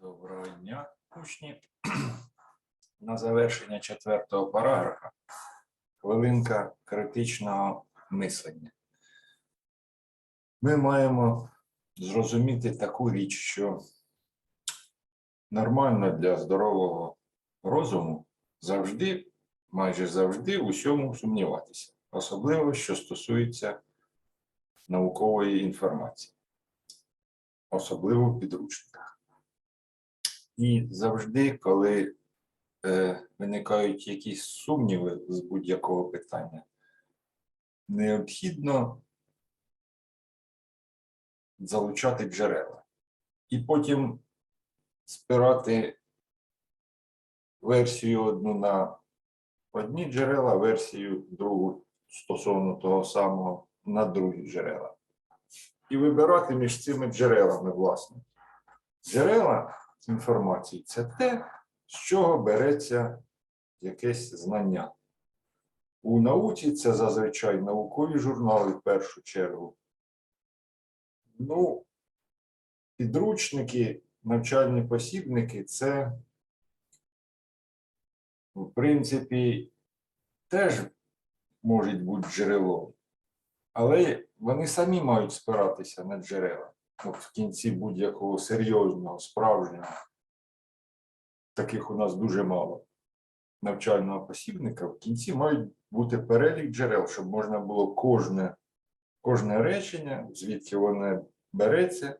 Доброго дня, учні. На завершення четвертого параграфа хвилинка критичного мислення. Ми маємо зрозуміти таку річ, що нормально для здорового розуму завжди, майже завжди, у всьому сумніватися, особливо що стосується наукової інформації, особливо в підручниках. І завжди, коли е, виникають якісь сумніви з будь-якого питання, необхідно залучати джерела. І потім спирати версію одну на одні джерела, версію другу стосовно того самого на другі джерела. І вибирати між цими джерелами, власне. Джерела інформації це те, з чого береться якесь знання. У науці це зазвичай наукові журнали в першу чергу. Ну, підручники, навчальні посібники це, в принципі, теж можуть бути джерелом, але вони самі мають спиратися на джерела. В кінці будь-якого серйозного, справжнього, таких у нас дуже мало навчального посібника, в кінці мають бути перелік джерел, щоб можна було кожне, кожне речення, звідки воно береться,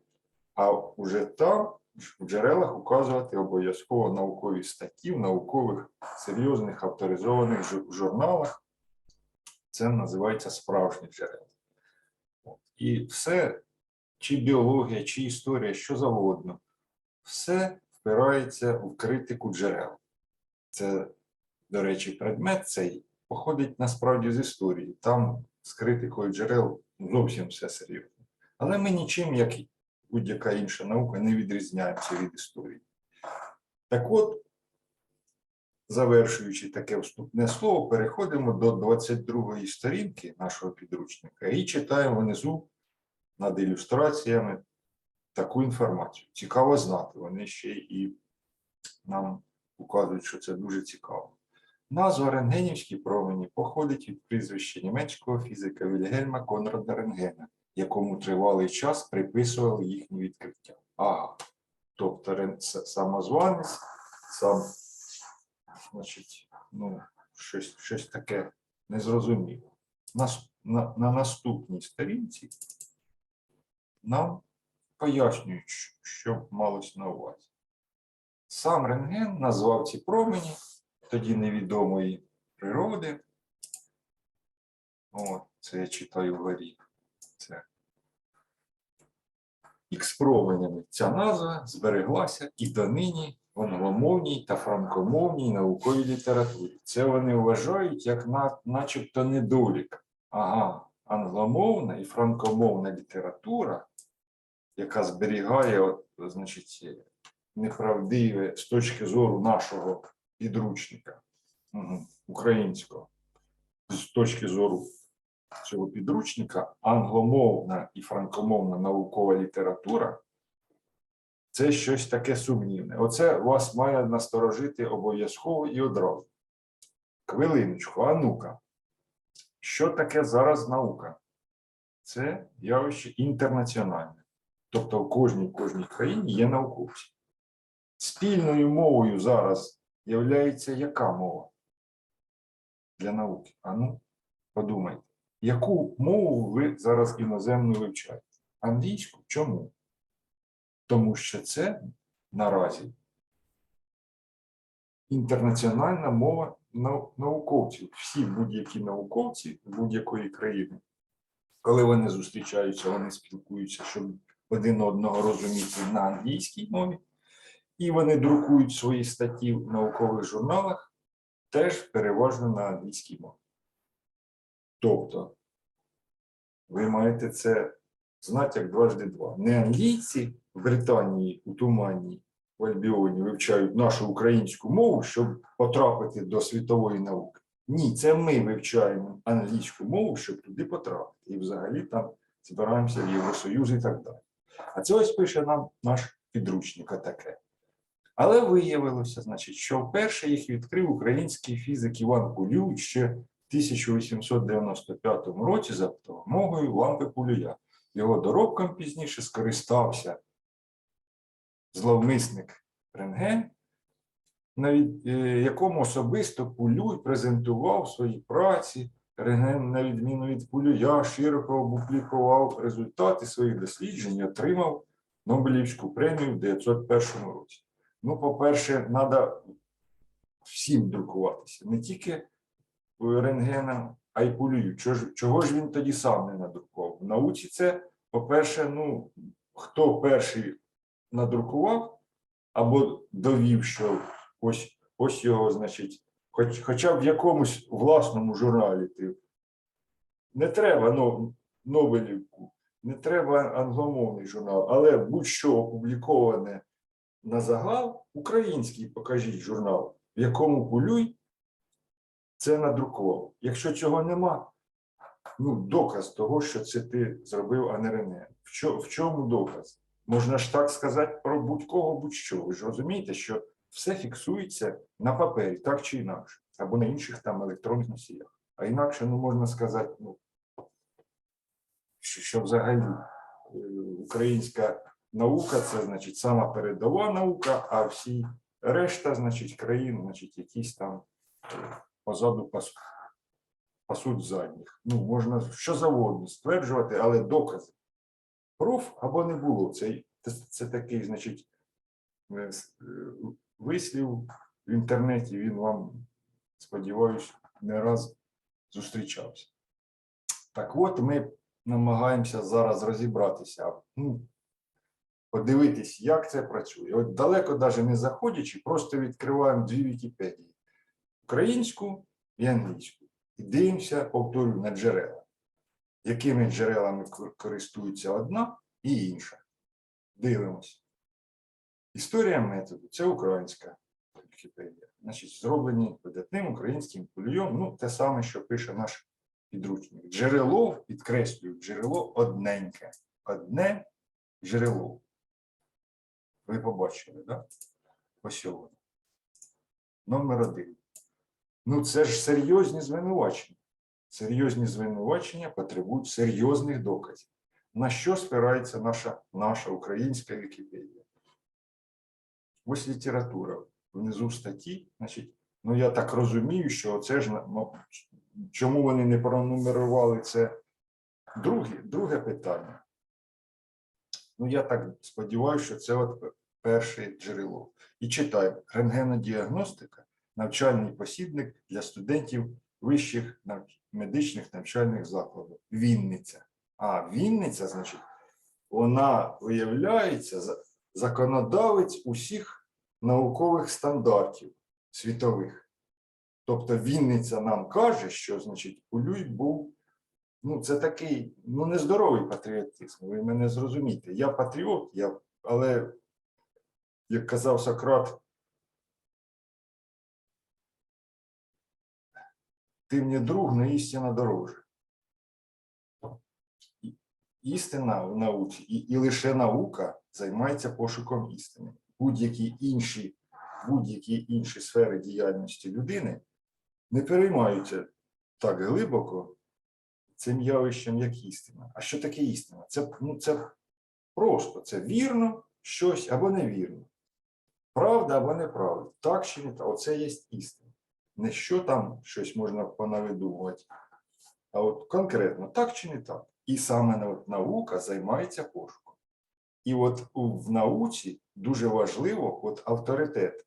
а вже там в джерелах указувати обов'язково наукові статті в наукових серйозних авторизованих журналах. Це називається справжні джерела. І все чи біологія, чи історія, що завгодно, все впирається в критику джерел. Це, до речі, предмет цей походить насправді з історії. Там з критикою джерел зовсім все серйозно. Але ми нічим, як будь-яка інша наука, не відрізняємося від історії. Так от, завершуючи таке вступне слово, переходимо до 22-ї сторінки нашого підручника і читаємо внизу над ілюстраціями таку інформацію. Цікаво знати. Вони ще і нам указують, що це дуже цікаво. Назва рентгенівські промені походить від прізвища німецького фізика Вільгельма Конрада Рентгена, якому тривалий час приписували їхнє відкриття. Ага. Тобто самозванець, сам, значить, ну, щось, щось таке незрозуміле. Нас, на, на наступній сторінці нам пояснюють, що- малось на увазі. Сам рентген назвав ці промені тоді невідомої природи. О, це я читаю вгорі. Це Ікс-променями. Ця назва збереглася і донині в англомовній та франкомовній науковій літературі. Це вони вважають як на, начебто недолік. Ага, англомовна і франкомовна література, яка зберігає, значить, неправдиве з точки зору нашого підручника українського, з точки зору цього підручника, англомовна і франкомовна наукова література це щось таке сумнівне. Оце вас має насторожити обов'язково і одразу. Хвилиночку, а ну-ка, що таке зараз наука? Це явище інтернаціональне. Тобто в кожній кожній країні є науковці. Спільною мовою зараз являється яка мова для науки? А ну, подумайте, яку мову ви зараз іноземну вивчаєте? Англійську? Чому? Тому що це наразі інтернаціональна мова науковців. Всі будь-які науковці будь-якої країни, коли вони зустрічаються, вони спілкуються, щоб один одного розуміти на англійській мові, і вони друкують свої статті в наукових журналах теж переважно на англійській мові. Тобто, ви маєте це знати як дважди два. Не англійці в Британії у Туманні в Альбіоні вивчають нашу українську мову, щоб потрапити до світової науки. Ні, це ми вивчаємо англійську мову, щоб туди потрапити. І взагалі там збираємося в Євросоюз і так далі. А це ось пише нам наш підручник таке. Але виявилося, значить, що вперше їх відкрив український фізик Іван Кулюй ще в 1895 році за допомогою лампи Пулюя. Його доробком пізніше скористався зловмисник Рентген, е, якому особисто Пулюй презентував свої праці. Рентген, на відміну від Пулюя, широко опублікував результати своїх досліджень отримав Нобелівську премію в 1901 році. Ну, по-перше, треба всім друкуватися, не тільки рентгеном, а й Пулюю. Чого ж він тоді сам не надрукував? В науці це, по-перше, ну, хто перший надрукував або довів, що ось, ось його, значить, хоч, хоча б в якомусь власному журналі ти. Не треба ну, Нобелівку, не треба англомовний журнал, але будь-що опубліковане на загал, український покажіть журнал, в якому Пулюй це надрукував. Якщо цього нема, ну, доказ того, що це ти зробив, а не Рене. В чому доказ? Можна ж так сказати про будь-кого, будь-що. Ви ж розумієте, що все фіксується на папері, так чи інакше, або на інших там електронних носіях. А інакше, ну, можна сказати, ну, що, що взагалі е, українська наука це, значить, сама передова наука, а всі решта, значить, країн, значить, якісь там е, позаду пас, пасуть задніх. Ну, можна що завгодно стверджувати, але докази. Пруф або не було. Це, це, це такий, значить, е, вислів в інтернеті, він вам, сподіваюсь, не раз зустрічався. Так от ми намагаємося зараз розібратися, ну, подивитись, як це працює. От далеко навіть не заходячи, просто відкриваємо дві Вікіпедії: українську і англійську. І дивимося, повторюю, на джерела. Якими джерелами кор- користується одна і інша. Дивимося. Історія методу це українська Вікіпедія. Значить, зроблені видатним українським полюєм, ну, те саме, що пише наш підручник. Джерело, підкреслюю, джерело одненьке. Одне джерело. Ви побачили? Да? Ось воно. Номер один. Ну, це ж серйозні звинувачення. Серйозні звинувачення потребують серйозних доказів. На що спирається наша, наша українська Вікіпедія? Ось література. Внизу статті, значить, ну я так розумію, що це ж мо- чому вони не пронумерували це друге, друге питання. Ну, я так сподіваюся, що це от перше джерело. І читаю рентгенодіагностика, навчальний посібник для студентів вищих медичних навчальних закладів. Вінниця. А Вінниця, значить, вона виявляється за- законодавець усіх наукових стандартів світових. Тобто Вінниця нам каже, що значить Улюй був. Ну, це такий ну, нездоровий патріотизм. Ви мене зрозумієте. Я патріот, я, але, як казав Сократ, ти мені друг, не істина дороже. Істина в науці, і, і лише наука займається пошуком істини. Будь-які інші, будь-які інші сфери діяльності людини не переймаються так глибоко цим явищем, як істина. А що таке істина? Це, ну, це просто це вірно щось або невірно. Правда або неправда. Так чи не так. Оце є істина. Не що там щось можна понавидумувати, а от конкретно так чи не так. І саме наука займається пошуком. І от в науці дуже важливо от авторитет.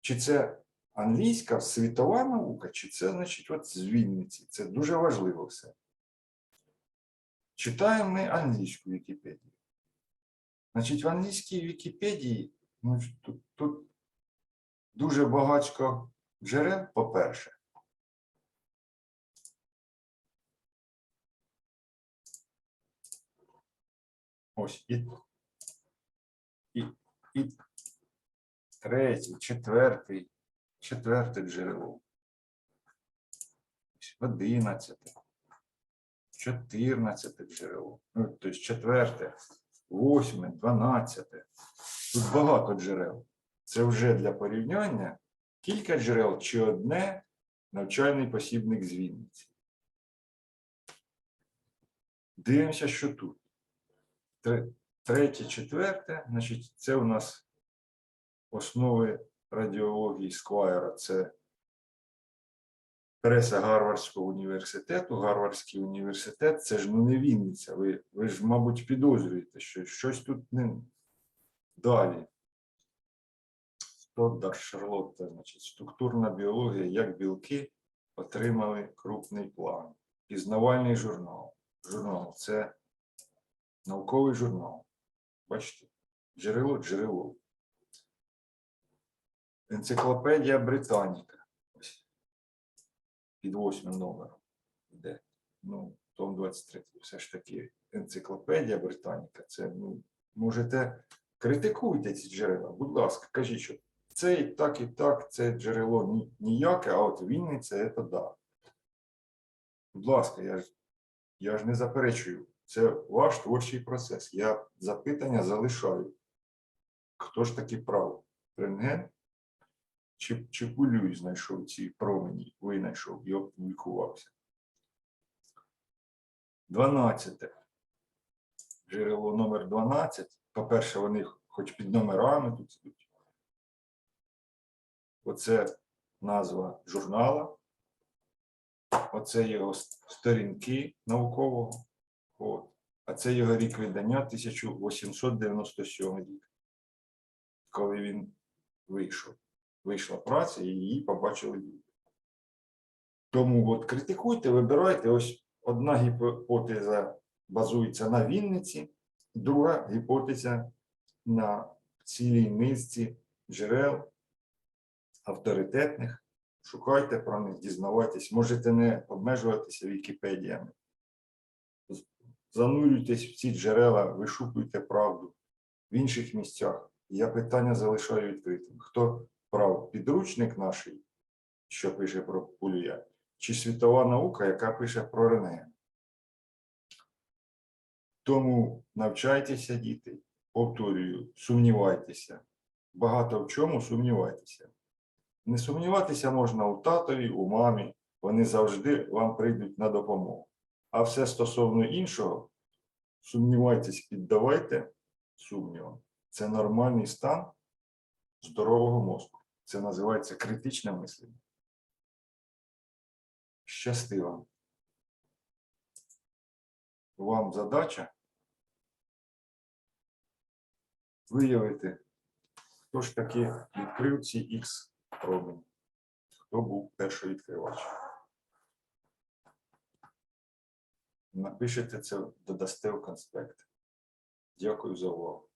Чи це англійська світова наука, чи це, значить, от з. Це дуже важливо все. Читаємо ми англійську Вікіпедію. Значить, в англійській Вікіпедії ну, тут, тут дуже багатько джерел, по-перше. Ось і, і, і третій, четвертий, четверте джерело. Одинадцяте, чотирнадцяте джерело. Ну, тобто четверте, восьме, дванадцяте. Тут багато джерел. Це вже для порівняння кілька джерел чи одне навчальний посібник з Вінниці. Дивимося, що тут. Тре- Третє, четверте, значить, це у нас основи радіології Сквайра. Це преса Гарвардського університету. Гарвардський університет це ж ну не Вінниця. Ви, ви ж, мабуть, підозрюєте, що щось тут не далі. Тоддар Шарлотта, значить, структурна біологія, як білки отримали крупний план. Пізнавальний журнал. Журнал це науковий журнал. Бачите? Джерело джерело. Енциклопедія Британіка. Ось. Під восьмим номером. Де? Ну, том 23. Все ж таки, енциклопедія Британіка. Це, ну, можете критикуйте ці джерела. Будь ласка, кажіть, що це і так, і так, це джерело ніяке, а от Вінниця це да. Будь ласка, я ж, я ж не заперечую. Це ваш творчий процес. Я запитання залишаю. Хто ж таки прав? Рентген? Чи, чи Пулюй знайшов ці промені, винайшов і опублікувався? 12. Джерело номер 12. По-перше, вони хоч під номерами тут. Оце назва журнала. Оце його сторінки наукового. От. А це його рік видання 1897 рік. Коли він вийшов. Вийшла праця і її побачили люди. Тому от критикуйте, вибирайте. Ось одна гіпотеза базується на Вінниці, друга гіпотеза на цілій низці джерел авторитетних. Шукайте про них, дізнавайтесь, можете не обмежуватися Вікіпедіями. Занурюйтесь в ці джерела, вишукуйте правду в інших місцях. Я питання залишаю відкритим. Хто прав? Підручник наш, що пише про пулюя, чи світова наука, яка пише про рентген? Тому навчайтеся, діти, повторюю, сумнівайтеся. Багато в чому сумнівайтеся. Не сумніватися можна у татові, у мамі, вони завжди вам прийдуть на допомогу. А все стосовно іншого, сумнівайтесь, піддавайте сумнівам. Це нормальний стан здорового мозку. Це називається критичне мислення. Щасти вам. Вам задача виявити, хто ж таки відкрив ці X промені, хто був перший відкривач. Напишете це, додасте в конспект. Дякую за увагу.